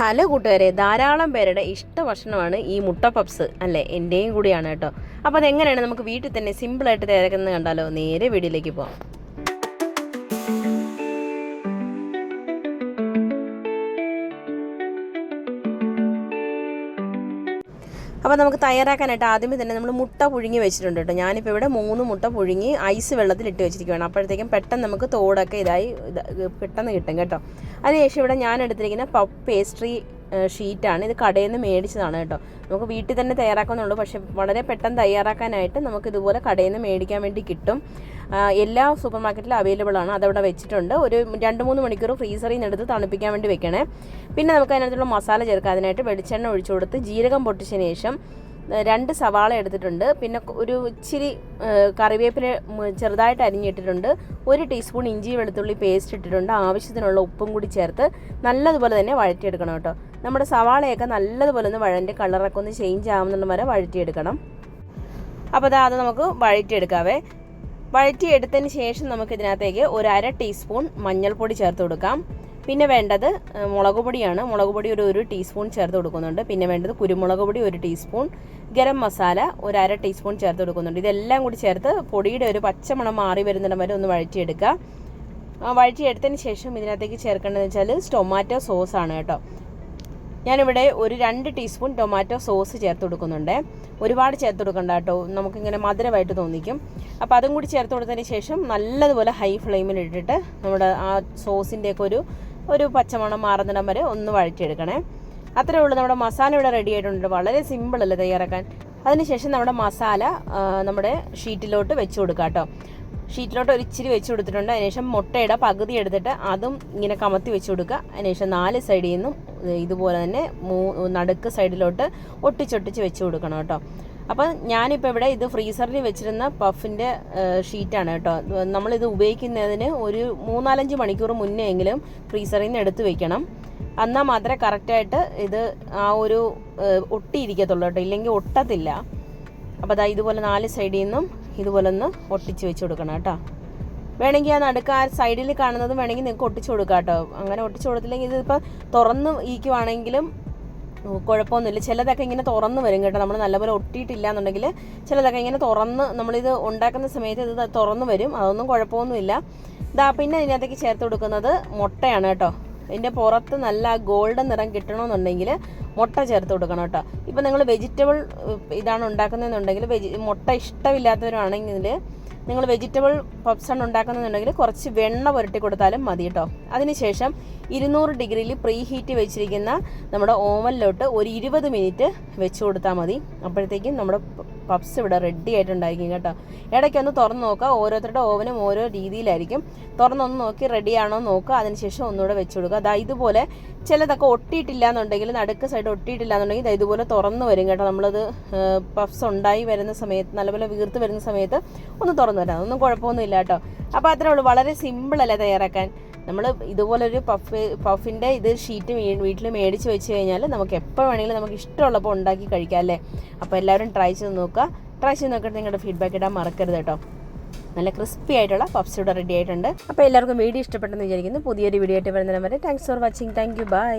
Hello കൂട്ടുകാരെ ധാരാളം പേരുടെ ഇഷ്ട ഭക്ഷണമാണ് ഈ മുട്ട പപ്സ് അല്ലേ? എന്റെയും കൂടിയാണ് കേട്ടോ. അപ്പോൾ അതെങ്ങനെയാണ് നമുക്ക് വീട്ടിൽ തന്നെ സിമ്പിളായിട്ട് തയ്യാറാക്കുന്നത് കണ്ടാലോ? നേരെ വീട്ടിലേക്ക് പോകാം അപ്പോൾ നമുക്ക് തയ്യാറാക്കാനായിട്ട് ആദ്യമേ തന്നെ നമ്മൾ മുട്ട പുഴുങ്ങി വെച്ചിട്ടുണ്ട് കേട്ടോ. ഞാനിപ്പോൾ ഇവിടെ മൂന്ന് മുട്ട പുഴുങ്ങി ഐസ് വെള്ളത്തിൽ ഇട്ട് വെച്ചിരിക്കുകയാണ് അപ്പോഴത്തേക്കും പെട്ടെന്ന് നമുക്ക് തോടൊക്കെ ഇതായി പെട്ടെന്ന് കിട്ടും കേട്ടോ. അതിനുശേഷം ഇവിടെ ഞാൻ എടുത്തിരിക്കുന്ന പഫ് പേസ്ട്രി ഷീറ്റാണ്. ഇത് കടയിൽ നിന്ന് മേടിച്ചതാണ് കേട്ടോ. നമുക്ക് വീട്ടിൽ തന്നെ തയ്യാറാക്കുന്നുള്ളൂ പക്ഷേ വളരെ പെട്ടെന്ന് തയ്യാറാക്കാനായിട്ട് നമുക്ക് ഇതുപോലെ കടയിൽ നിന്ന് മേടിക്കാൻ വേണ്ടി കിട്ടും. എല്ലാ സൂപ്പർ മാർക്കറ്റിലും അവൈലബിൾ ആണ്. അതവിടെ വെച്ചിട്ടുണ്ട്. ഒരു രണ്ട് മൂന്ന് മണിക്കൂർ ഫ്രീസറിൽ നിന്ന് എടുത്ത് തണുപ്പിക്കാൻ വേണ്ടി വെക്കണേ. പിന്നെ നമുക്ക് അതിനകത്തുള്ള മസാല ചേർക്കാം. അതിനായിട്ട് വെളിച്ചെണ്ണ ഒഴിച്ചു കൊടുത്ത് ജീരകം പൊട്ടിച്ചതിന് ശേഷം രണ്ട് സവാള എടുത്തിട്ടുണ്ട്. പിന്നെ ഒരു ഇച്ചിരി കറിവേപ്പില ചെറുതായിട്ട് അരിഞ്ഞിട്ടിട്ടുണ്ട്. ഒരു ടീസ്പൂൺ ഇഞ്ചി വെളുത്തുള്ളി പേസ്റ്റ് ഇട്ടിട്ടുണ്ട്. ആവശ്യത്തിനുള്ള ഉപ്പും കൂടി ചേർത്ത് നല്ലതുപോലെ തന്നെ വഴറ്റിയെടുക്കണം കേട്ടോ. നമ്മുടെ സവാളയൊക്കെ നല്ലതുപോലെ ഒന്ന് വഴന്റെ കളറൊക്കെ ഒന്ന് ചേഞ്ച് ആവുന്നുണ്ട് വരെ വഴറ്റിയെടുക്കണം. അപ്പോൾ അതാ അത് നമുക്ക് വഴറ്റിയെടുക്കാവേ. വഴറ്റിയെടുത്തതിന് ശേഷം നമുക്ക് ഇതിനകത്തേക്ക് ഒരു അര ടീസ്പൂൺ മഞ്ഞൾപ്പൊടി ചേർത്ത് കൊടുക്കാം. പിന്നെ വേണ്ടത് മുളക് പൊടിയാണ്. മുളക് പൊടി ഒരു ഒരു ടീസ്പൂൺ ചേർത്ത് കൊടുക്കുന്നുണ്ട്. പിന്നെ വേണ്ടത് കുരുമുളക് പൊടി ഒരു ടീസ്പൂൺ ഗരം മസാല ഒരു അര ടീസ്പൂൺ ചേർത്ത് കൊടുക്കുന്നുണ്ട്. ഇതെല്ലാം കൂടി ചേർത്ത് പൊടിയുടെ ഒരു പച്ചമണം മാറി വരുന്നിടം വരെ ഒന്ന് വഴറ്റിയെടുക്കുക. വഴറ്റിയെടുത്തതിന് ശേഷം ഇതിനകത്തേക്ക് ചേർക്കേണ്ടതെന്ന് വെച്ചാൽ ടൊമാറ്റോ സോസാണ് കേട്ടോ. ഞാനിവിടെ ഒരു രണ്ട് ടീസ്പൂൺ ടൊമാറ്റോ സോസ് ചേർത്ത് കൊടുക്കുന്നുണ്ട്. ഒരുപാട് ചേർത്ത് കൊടുക്കണ്ട കേട്ടോ. നമുക്കിങ്ങനെ മധുരമായിട്ട് തോന്നിക്കും. അപ്പോൾ അതും കൂടി ചേർത്ത് കൊടുത്തതിന് ശേഷം നല്ലതുപോലെ ഹൈ ഫ്ലെയിമിൽ ഇട്ടിട്ട് നമ്മുടെ ആ സോസിന്റെയൊക്കെ ഒരു ഒരു പച്ചമണം മാറുന്നിടം വരെ ഒന്ന് വഴറ്റിയെടുക്കണേ. അത്രേ ഉള്ളൂ. നമ്മുടെ മസാല ഇവിടെ റെഡി ആയിട്ടുണ്ട്. വളരെ സിമ്പിൾ അല്ലേ തയ്യാറാക്കാൻ? അതിനുശേഷം നമ്മുടെ മസാല നമ്മുടെ ഷീറ്റിലോട്ട് വെച്ച് കൊടുക്കാം കേട്ടോ ഷീറ്റിലോട്ട് ഒരു ഇച്ചിരി വെച്ച് കൊടുത്തിട്ടുണ്ട്. അതിനുശേഷം മുട്ടയുടെ പകുതി എടുത്തിട്ട് അതും ഇങ്ങനെ കമത്തി വെച്ച് കൊടുക്കുക. അതിനുശേഷം നാല് സൈഡിൽ നിന്നും ഇതുപോലെ തന്നെ മൂ നടുക്ക് സൈഡിലോട്ട് ഒട്ടിച്ചൊട്ടിച്ച് വെച്ച് കൊടുക്കണം കേട്ടോ. അപ്പം ഞാനിപ്പോൾ ഇവിടെ ഇത് ഫ്രീസറിൽ വെച്ചിരുന്ന പഫിന്റെ ഷീറ്റാണ് കേട്ടോ. നമ്മളിത് ഉപയോഗിക്കുന്നതിന് ഒരു മൂന്നാലഞ്ച് മണിക്കൂർ മുന്നേ എങ്കിലും ഫ്രീസറിൽ നിന്ന് എടുത്ത് വെക്കണം. എന്നാൽ മാത്രമേ കറക്റ്റായിട്ട് ഇത് ആ ഒരു ഒട്ടിയിരിക്കത്തുള്ളൂ കേട്ടോ. ഇല്ലെങ്കിൽ ഒട്ടത്തില്ല. അപ്പോൾ അതാ ഇതുപോലെ നാല് സൈഡിൽ നിന്നും ഇതുപോലെ ഒന്ന് ഒട്ടിച്ച് വെച്ച് കൊടുക്കണം കേട്ടോ. വേണമെങ്കിൽ ആ നടുക്ക് ആ സൈഡിൽ കാണുന്നതും വേണമെങ്കിൽ നിങ്ങൾക്ക് ഒട്ടിച്ച് കൊടുക്കാം കേട്ടോ. അങ്ങനെ ഒട്ടിച്ച് കൊടുത്തില്ലെങ്കിൽ ഇതിപ്പോൾ തുറന്ന് ഇരിക്കുവാണെങ്കിലും ഉം, കുഴപ്പമൊന്നുമില്ല. ചിലതൊക്കെ ഇങ്ങനെ തുറന്ന് വരും കേട്ടോ. നമ്മൾ നല്ലപോലെ ഒട്ടിയിട്ടില്ല എന്നുണ്ടെങ്കിൽ ചിലതൊക്കെ ഇങ്ങനെ തുറന്ന് നമ്മളിത് ഉണ്ടാക്കുന്ന സമയത്ത് ഇത് തുറന്ന് വരും. അതൊന്നും കുഴപ്പമൊന്നുമില്ല. ഇതാ പിന്നെ ഇതിനകത്തേക്ക് ചേർത്ത് കൊടുക്കുന്നത് മുട്ടയാണ് കേട്ടോ. ഇതിന്റെ പുറത്ത് നല്ല ഗോൾഡൻ നിറം കിട്ടണമെന്നുണ്ടെങ്കിൽ മുട്ട ചേർത്ത് കൊടുക്കണം കേട്ടോ. ഇപ്പം നിങ്ങൾ വെജിറ്റബിൾ ഇതാണ് ഉണ്ടാക്കുന്നതെന്നുണ്ടെങ്കിൽ വെജി മുട്ട ഇഷ്ടമില്ലാത്തവരാണെങ്കിൽ നിങ്ങൾ വെജിറ്റബിൾ പപ്സാണ് ഉണ്ടാക്കുന്നതെന്നുണ്ടെങ്കിൽ കുറച്ച് വെണ്ണ പുരട്ടി കൊടുത്താലും മതി കേട്ടോ. അതിനുശേഷം ഇരുന്നൂറ് ഡിഗ്രിയിൽ പ്രീ ഹീറ്റ് വെച്ചിരിക്കുന്ന നമ്മുടെ ഓവനിലോട്ട് ഒരു ഇരുപത് മിനിറ്റ് വെച്ച് കൊടുത്താൽ മതി. അപ്പോഴത്തേക്കും നമ്മുടെ പപ്സ് ഇവിടെ റെഡി ആയിട്ടുണ്ടായിരിക്കും കേട്ടോ. ഇടയ്ക്കൊന്ന് തുറന്ന് നോക്കുക. ഓരോരുത്തരുടെ ഓവനും ഓരോ രീതിയിലായിരിക്കും. തുറന്നൊന്ന് നോക്കി റെഡി ആണോ നോക്കുക. അതിനുശേഷം ഒന്നുകൂടെ വെച്ച് കൊടുക്കുക. അതാ ഇതുപോലെ ചിലതൊക്കെ ഒട്ടിയിട്ടില്ല എന്നുണ്ടെങ്കിൽ നടുക്ക് സൈഡ് ഒട്ടിയിട്ടില്ല എന്നുണ്ടെങ്കിൽ ഇത് ഇതുപോലെ തുറന്ന് വരും കേട്ടോ. നമ്മളത് പഫ്സ് ഉണ്ടായി വരുന്ന സമയത്ത് നല്ലപോലെ വീർത്ത് വരുന്ന സമയത്ത് ഒന്ന് തുറന്നു വരാം. അതൊന്നും കുഴപ്പമൊന്നുമില്ല കേട്ടോ. അപ്പോൾ അത്രേ ഉള്ളൂ. വളരെ സിമ്പിൾ അല്ലേ തയ്യാറാക്കാൻ? നമ്മൾ ഇതുപോലൊരു പഫ് പഫിന്റെ ഇത് ഷീറ്റ് വീട്ടിൽ മേടിച്ച് വെച്ച് കഴിഞ്ഞാൽ നമുക്ക് എപ്പോൾ വേണമെങ്കിലും നമുക്ക് ഇഷ്ടമുള്ളപ്പോൾ ഉണ്ടാക്കി കഴിക്കാം അല്ലേ? അപ്പോൾ എല്ലാവരും ട്രൈ ചെയ്ത് നോക്കുക. ട്രൈ ചെയ്ത് നോക്കിയിട്ട് നിങ്ങളുടെ ഫീഡ്ബാക്ക് ഇടാൻ മറക്കരുത് കേട്ടോ. നല്ല ക്രിസ്പി ആയിട്ടുള്ള പഫ്സ് ഇവിടെ റെഡി ആയിട്ടുണ്ട്. അപ്പോൾ എല്ലാവർക്കും വീഡിയോ ഇഷ്ടപ്പെട്ടെന്ന് വിചാരിക്കുന്നു. പുതിയൊരു വീഡിയോ ആയിട്ട് വരുന്നതിന് വരെ thanks for watching thank you bye